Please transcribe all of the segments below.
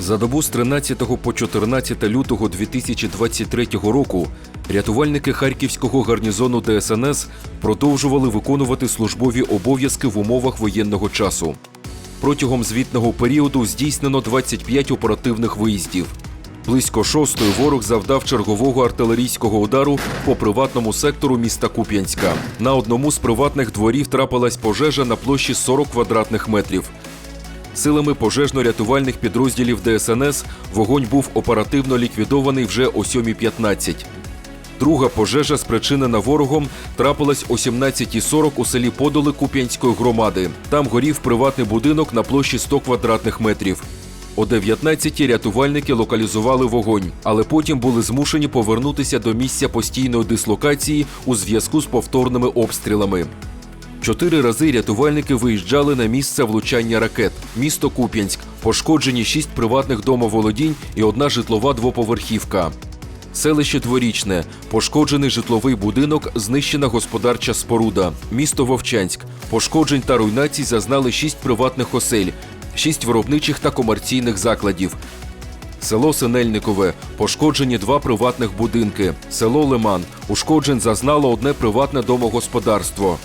За добу з 13 по 14 лютого 2023 року рятувальники харківського гарнізону ДСНС продовжували виконувати службові обов'язки в умовах воєнного часу. Протягом звітного періоду здійснено 25 оперативних виїздів. Близько шостої ворог завдав чергового артилерійського удару по приватному сектору міста Куп'янська. На одному з приватних дворів трапилась пожежа на площі 40 квадратних метрів. Силами пожежно-рятувальних підрозділів ДСНС вогонь був оперативно ліквідований вже о 7.15. Друга пожежа, спричинена ворогом, трапилась о 17.40 у селі Подоли Куп'янської громади. Там горів приватний будинок на площі 100 квадратних метрів. О 19-ті рятувальники локалізували вогонь, але потім були змушені повернутися до місця постійної дислокації у зв'язку з повторними обстрілами. Чотири рази рятувальники виїжджали на місце влучання ракет. Місто Куп'янськ, пошкоджені шість приватних домоволодінь і одна житлова двоповерхівка. Селище Дворічне, пошкоджений житловий будинок, знищена господарча споруда. Місто Вовчанськ, пошкоджень та руйнацій зазнали шість приватних осель, шість виробничих та комерційних закладів. Село Синельникове пошкоджені два приватних будинки. Село Лиман ушкоджень зазнало одне приватне домогосподарство.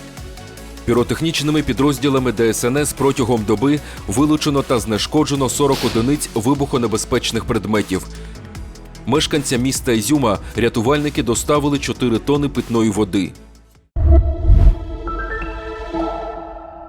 Піротехнічними підрозділами ДСНС протягом доби вилучено та знешкоджено 40 одиниць вибухонебезпечних предметів. Мешканцям міста Ізюма рятувальники доставили 4 тони питної води.